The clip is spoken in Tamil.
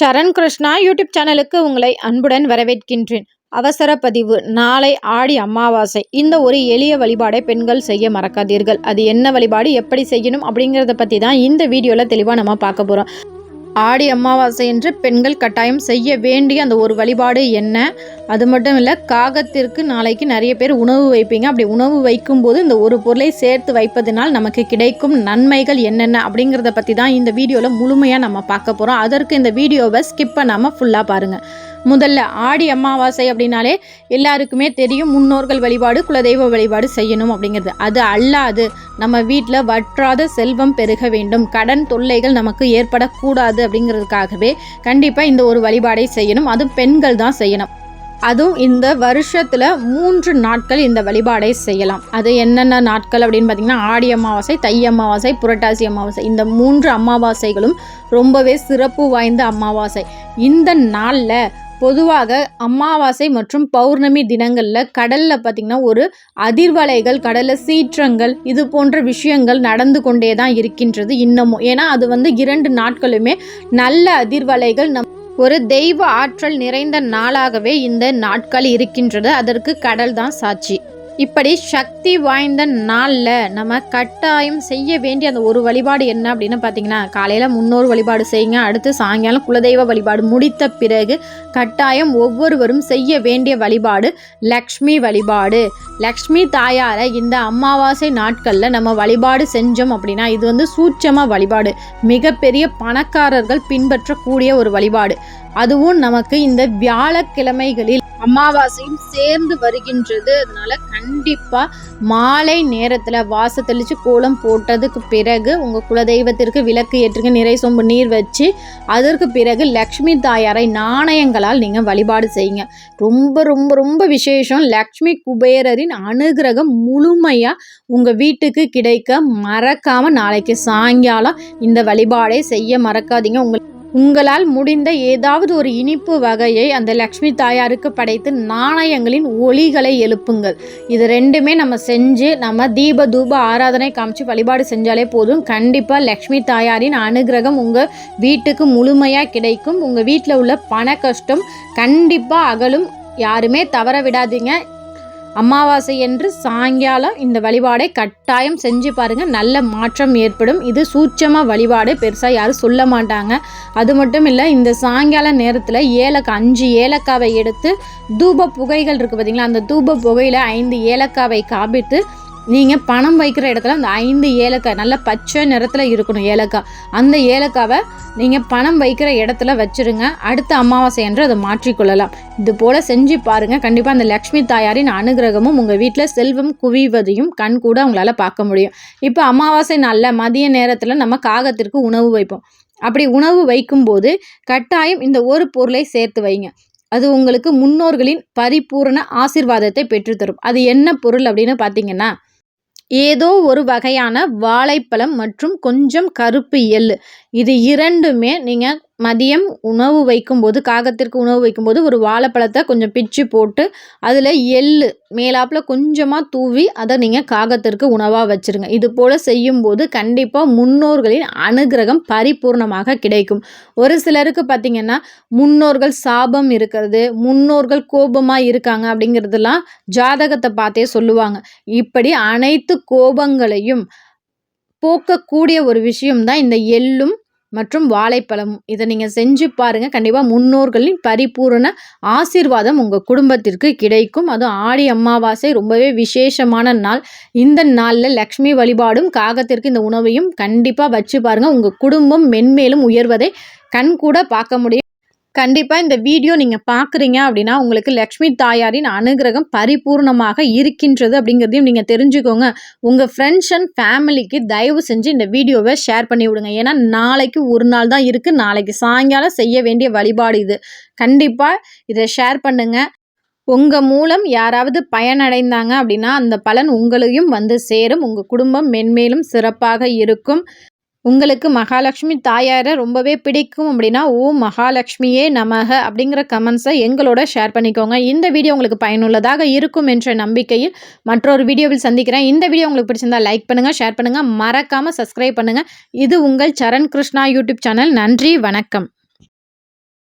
சரண் கிருஷ்ணா யூடியூப் சேனலுக்கு உங்களை அன்புடன் வரவேற்கின்றேன். அவசர பதிவு. நாளை ஆடி அமாவாசை. இந்த ஒரு எளிய வழிபாடை பெண்கள் செய்ய மறக்காதீர்கள். அது என்ன வழிபாடு எப்படி செய்யணும் அப்படிங்கிறத பற்றி தான் இந்த வீடியோவில் தெளிவாக நம்ம பார்க்க போகிறோம் ஆடி அமாவாசை என்று பெண்கள் கட்டாயம் செய்ய வேண்டிய அந்த ஒரு வழிபாடு என்ன? அது மட்டும் இல்லை காகத்திற்கு நாளைக்கு நிறைய பேர் உணவு வைப்பீங்க. அப்படி உணவு வைக்கும்போது இந்த ஒரு பொருளை சேர்த்து வைப்பதனால் நமக்கு கிடைக்கும் நன்மைகள் என்னென்ன அப்படிங்கிறத பற்றி தான் இந்த வீடியோவில் முழுமையாக நம்ம பார்க்க போகிறோம் அதற்கு இந்த வீடியோவை ஸ்கிப் பண்ணாமல் ஃபுல்லாக பாருங்கள் முதல்ல ஆடி அமாவாசை அப்படின்னாலே எல்லாருக்குமே தெரியும் முன்னோர்கள் வழிபாடு குலதெய்வ வழிபாடு செய்யணும் அப்படிங்கிறது. அது அல்லாது நம்ம வீட்டில் வற்றாத செல்வம் பெருக வேண்டும். கடன் தொல்லைகள் நமக்கு ஏற்படக்கூடாது அப்படிங்கிறதுக்காகவே கண்டிப்பாக இந்த ஒரு வழிபாடை செய்யணும். அதுவும் பெண்கள் தான் செய்யணும். அதுவும் இந்த வருஷத்தில் மூன்று நாட்கள் இந்த வழிபாடை செய்யலாம். அது என்னென்ன நாட்கள் அப்படின்னு பார்த்தீங்கன்னா ஆடி அமாவாசை தை அமாவாசை புரட்டாசி அமாவாசை. இந்த மூன்று அமாவாசைகளும் ரொம்பவே சிறப்பு வாய்ந்த அமாவாசை. இந்த நாளில் பொதுவாக அமாவாசை மற்றும் பௌர்ணமி தினங்களில் கடலில் பார்த்திங்கன்னா ஒரு அதிர்வலைகள் கடலில் சீற்றங்கள் இது போன்ற விஷயங்கள் நடந்து கொண்டே தான் இருக்கின்றது இன்னமும். ஏன்னா அது வந்து இரண்டு நாட்களுமே நல்ல அதிர்வலைகள் நம் ஒரு தெய்வ ஆற்றல் நிறைந்த நாளாகவே இந்த நாட்கள் இருக்கின்றது. அதற்கு கடல் தான் சாட்சி. இப்படி சக்தி வாய்ந்த நாளில் நம்ம கட்டாயம் செய்ய வேண்டிய அந்த ஒரு வழிபாடு என்ன அப்படின்னு பார்த்தீங்கன்னா காலையில் முன்னோர் வழிபாடு செய்யுங்க அடுத்து சாயங்காலம் குலதெய்வ வழிபாடு முடித்த பிறகு கட்டாயம் ஒவ்வொருவரும் செய்ய வேண்டிய வழிபாடு லக்ஷ்மி வழிபாடு. லக்ஷ்மி தாயாரை இந்த அமாவாசை நாட்களில் நம்ம வழிபாடு செஞ்சோம் அப்படின்னா இது வந்து சூட்சமாக வழிபாடு. மிகப்பெரிய பணக்காரர்கள் பின்பற்றக்கூடிய ஒரு வழிபாடு. அதுவும் நமக்கு இந்த வியாழக்கிழமைகளில் அமாவாசையும் சேர்ந்து வருகின்றது. அதனால கண்டிப்பா மாலை நேரத்துல வாச தெளிச்சு கோலம் போட்டதுக்கு பிறகு உங்க குலதெய்வத்திற்கு விளக்கு ஏற்றுக்கு நிறை சொம்பு நீர் வச்சு அதற்கு பிறகு லக்ஷ்மி தாயாரை நாணயங்களால் நீங்க வழிபாடு செய்யுங்க. ரொம்ப ரொம்ப ரொம்ப விசேஷம். லக்ஷ்மி குபேரரின் அனுகிரகம் முழுமையா உங்க வீட்டுக்கு கிடைக்க மறக்காம நாளைக்கு சாயங்காலம் இந்த வழிபாடை செய்ய மறக்காதீங்க. உங்களுக்கு உங்களால் முடிந்த ஏதாவது ஒரு இனிப்பு வகையை அந்த லக்ஷ்மி தாயாருக்கு படைத்து நாணயங்களின் ஒளிகளை எழுப்புங்கள். இது ரெண்டுமே நம்ம செஞ்சு நம்ம தீப தூப ஆராதனை காமிச்சு வழிபாடு செஞ்சாலே போதும். கண்டிப்பாக லக்ஷ்மி தாயாரின் அனுகிரகம் உங்கள் வீட்டுக்கு முழுமையாக கிடைக்கும். உங்கள் வீட்டில் உள்ள பண கஷ்டம் கண்டிப்பாக அகலும். யாருமே தவற விடாதீங்க. அமாவாசை என்று சாயங்காலம் இந்த வழிபாடை கட்டாயம் செஞ்சு பாருங்கள் நல்ல மாற்றம் ஏற்படும். இது சூட்சமாக வழிபாடு. பெருசாக யாரும் சொல்ல மாட்டாங்க. அது மட்டும் இல்லை இந்த சாயங்கால நேரத்தில் ஏலக்காய் அஞ்சு ஏலக்காவை எடுத்து தூப புகைகள் இருக்குது பார்த்தீங்களா அந்த தூப புகையில் ஐந்து ஏலக்காவை காப்பிட்டு நீங்கள் பணம் வைக்கிற இடத்துல அந்த ஐந்து ஏலக்காய் நல்ல பச்சை நிறத்தில் இருக்கணும் ஏலக்காய். அந்த ஏலக்காவை நீங்கள் பணம் வைக்கிற இடத்துல வச்சுருங்க. அடுத்த அமாவாசை என்று அதை மாற்றிக்கொள்ளலாம். இது போல் செஞ்சு பாருங்கள் கண்டிப்பாக அந்த லக்ஷ்மி தாயாரின் அனுகிரகமும் உங்கள் வீட்டில் செல்வம் குவிவதையும் கண் கூட உங்களால் பார்க்க முடியும். இப்போ அமாவாசை நல்ல மதிய நேரத்தில் நம்ம காகத்திற்கு உணவு வைப்போம். அப்படி உணவு வைக்கும்போது கட்டாயம் இந்த ஒரு பொருளை சேர்த்து வைங்க. அது உங்களுக்கு முன்னோர்களின் பரிபூரண ஆசிர்வாதத்தை பெற்றுத்தரும். அது என்ன பொருள் அப்படின்னு பார்த்தீங்கன்னா ஏதோ ஒரு வகையான வாழைப்பழம் மற்றும் கொஞ்சம் கருப்பு எள் இது இரண்டுமே நீங்கள் மதியம் உணவு வைக்கும்போது காகத்திற்கு உணவு வைக்கும்போது ஒரு வாழைப்பழத்தை கொஞ்சம் பிச்சு போட்டு அதில் எள் மேலாப்பில் கொஞ்சமாக தூவி அதை நீங்கள் காகத்திற்கு உணவாக வச்சுருங்க. இது போல் செய்யும்போது கண்டிப்பாக முன்னோர்களின் அனுகிரகம் பரிபூர்ணமாக கிடைக்கும். ஒரு சிலருக்கு பார்த்திங்கன்னா முன்னோர்கள் சாபம் இருக்கிறது முன்னோர்கள் கோபமாக இருக்காங்க அப்படிங்கிறதுலாம் ஜாதகத்தை பார்த்தே சொல்லுவாங்க. இப்படி அனைத்து கோபங்களையும் போக்கக்கூடிய ஒரு விஷயம்தான் இந்த எள்ளும் மற்றும் வாழைப்பழம். இதை நீங்கள் செஞ்சு பாருங்கள் கண்டிப்பாக முன்னோர்களின் பரிபூரண ஆசீர்வாதம் உங்கள் குடும்பத்திற்கு கிடைக்கும். அதுவும் ஆடி அமாவாசை ரொம்பவே விசேஷமான நாள். இந்த நாளில் லக்ஷ்மி வழிபாடும் காகத்திற்கு இந்த உணவையும் கண்டிப்பாக வச்சு பாருங்கள் உங்கள் குடும்பம் மென்மேலும் உயர்வதை கண் கூட பார்க்க முடியும். கண்டிப்பாக இந்த வீடியோ நீங்கள் பார்க்குறீங்க அப்படின்னா உங்களுக்கு லக்ஷ்மி தாயாரின் அனுகிரகம் பரிபூர்ணமாக இருக்கின்றது அப்படிங்கிறதையும் நீங்கள் தெரிஞ்சுக்கோங்க. உங்கள் ஃப்ரெண்ட்ஸ் அண்ட் ஃபேமிலிக்கு தயவு செஞ்சு இந்த வீடியோவை ஷேர் பண்ணி விடுங்க. ஏன்னா நாளைக்கு ஒரு நாள் தான் இருக்குது நாளைக்கு சாயங்காலம் செய்ய வேண்டிய வழிபாடு இது. கண்டிப்பாக இதை ஷேர் பண்ணுங்கள் உங்கள் மூலம் யாராவது பயனடைந்தாங்க அப்படின்னா அந்த பலன் உங்களையும் வந்து சேரும். உங்கள் குடும்பம் மென்மேலும் சிறப்பாக இருக்கும். உங்களுக்கு மகாலட்சுமி தாயாரை ரொம்பவே பிடிக்கும் அப்படின்னா ஓ மகாலட்சுமியே நமக அப்படிங்கிற கமெண்ட்ஸை எங்களோட ஷேர் பண்ணிக்கோங்க. இந்த வீடியோ உங்களுக்கு பயனுள்ளதாக இருக்கும் என்ற நம்பிக்கையில் மற்றொரு வீடியோவில் சந்திக்கிறேன். இந்த வீடியோ உங்களுக்கு பிடிச்சிருந்தா லைக் பண்ணுங்கள் ஷேர் பண்ணுங்கள் மறக்காமல் சப்ஸ்கிரைப் பண்ணுங்கள் இது உங்கள் சரண் கிருஷ்ணா யூடியூப் சேனல் நன்றி வணக்கம்.